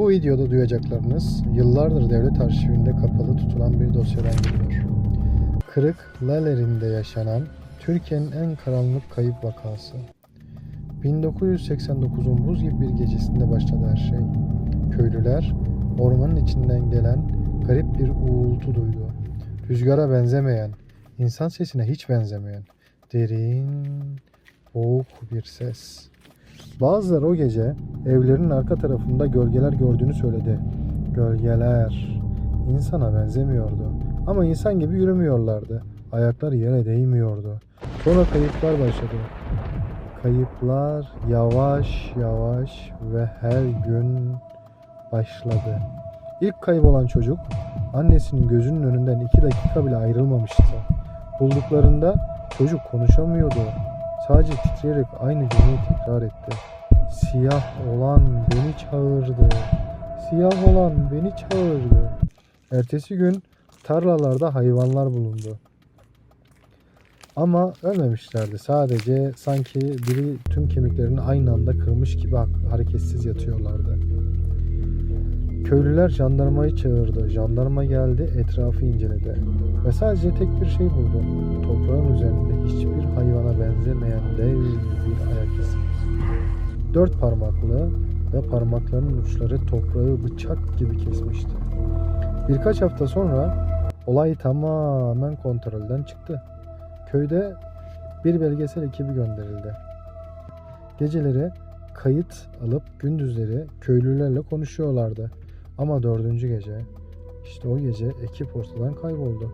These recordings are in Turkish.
Bu videoda duyacaklarınız yıllardır devlet arşivinde kapalı tutulan bir dosyadan geliyor. Kırık Laler'inde yaşanan Türkiye'nin en karanlık kayıp vakası. 1989'un buz gibi bir gecesinde başladı her şey. Köylüler ormanın içinden gelen garip bir uğultu duydu. Rüzgara benzemeyen, insan sesine hiç benzemeyen, derin, boğuk bir ses. Bazıları o gece evlerinin arka tarafında gölgeler gördüğünü söyledi. Gölgeler insana benzemiyordu ama insan gibi yürümüyorlardı. Ayakları yere değmiyordu. Sonra kayıplar başladı. Kayıplar yavaş yavaş ve her gün başladı. İlk kaybolan çocuk annesinin gözünün önünden iki dakika bile ayrılmamıştı. Bulduklarında çocuk konuşamıyordu. Sadece titreyerek aynı cümleyi tekrar etti. Siyah olan beni çağırdı. Siyah olan beni çağırdı. Ertesi gün tarlalarda hayvanlar bulundu. Ama ölmemişlerdi. Sadece sanki biri tüm kemiklerini aynı anda kırmış gibi hareketsiz yatıyorlardı. Köylüler jandarmayı çağırdı. Jandarma geldi, etrafı inceledi. Ve sadece tek bir şey buldu. Toprağın üzerinde hiçbir hayvana benzemeyen dev bir ayak izi. Dört parmaklı ve parmaklarının uçları toprağı bıçak gibi kesmişti. Birkaç hafta sonra olay tamamen kontrolden çıktı. Köyde bir belgesel ekibi gönderildi. Geceleri kayıt alıp gündüzleri köylülerle konuşuyorlardı. Ama dördüncü gece, işte o gece ekip ortadan kayboldu.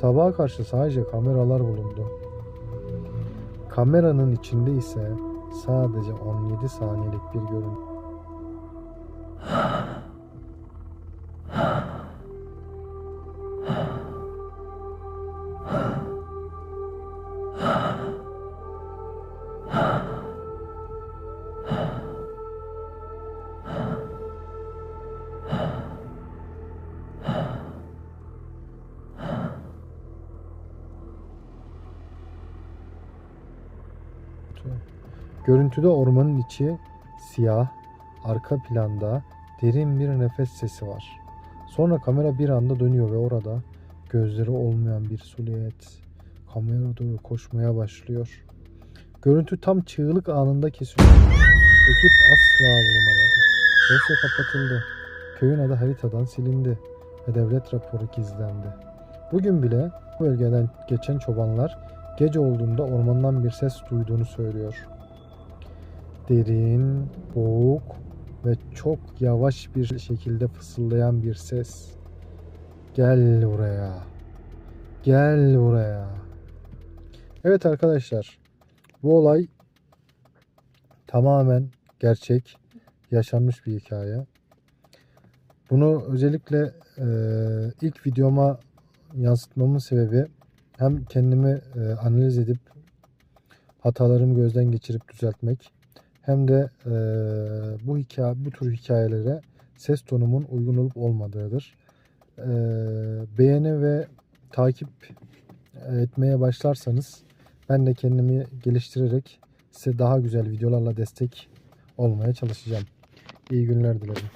Sabaha karşı sadece kameralar bulundu. Kameranın içinde ise sadece 17 saniyelik bir görüntü. Görüntüde ormanın içi siyah, arka planda derin bir nefes sesi var. Sonra kamera bir anda dönüyor ve orada gözleri olmayan bir silüet kamera doğru koşmaya başlıyor. Görüntü tam çığlık anında kesiliyor. Ekip asla bulunamadı. Dosya kapatıldı. Köyün adı haritadan silindi ve devlet raporu gizlendi. Bugün bile bu bölgeden geçen çobanlar gece olduğunda ormandan bir ses duyduğunu söylüyor derin, boğuk ve çok yavaş bir şekilde fısıldayan bir ses. Gel buraya. Gel buraya. Evet arkadaşlar. Bu olay tamamen gerçek, yaşanmış bir hikaye. Bunu özellikle e, ilk videoma yansıtmamın sebebi hem kendimi e, analiz edip hatalarımı gözden geçirip düzeltmek hem de e, bu hikaye bu tür hikayelere ses tonumun uygun olup olmadığıdır. E, beğeni ve takip etmeye başlarsanız ben de kendimi geliştirerek size daha güzel videolarla destek olmaya çalışacağım. İyi günler dilerim.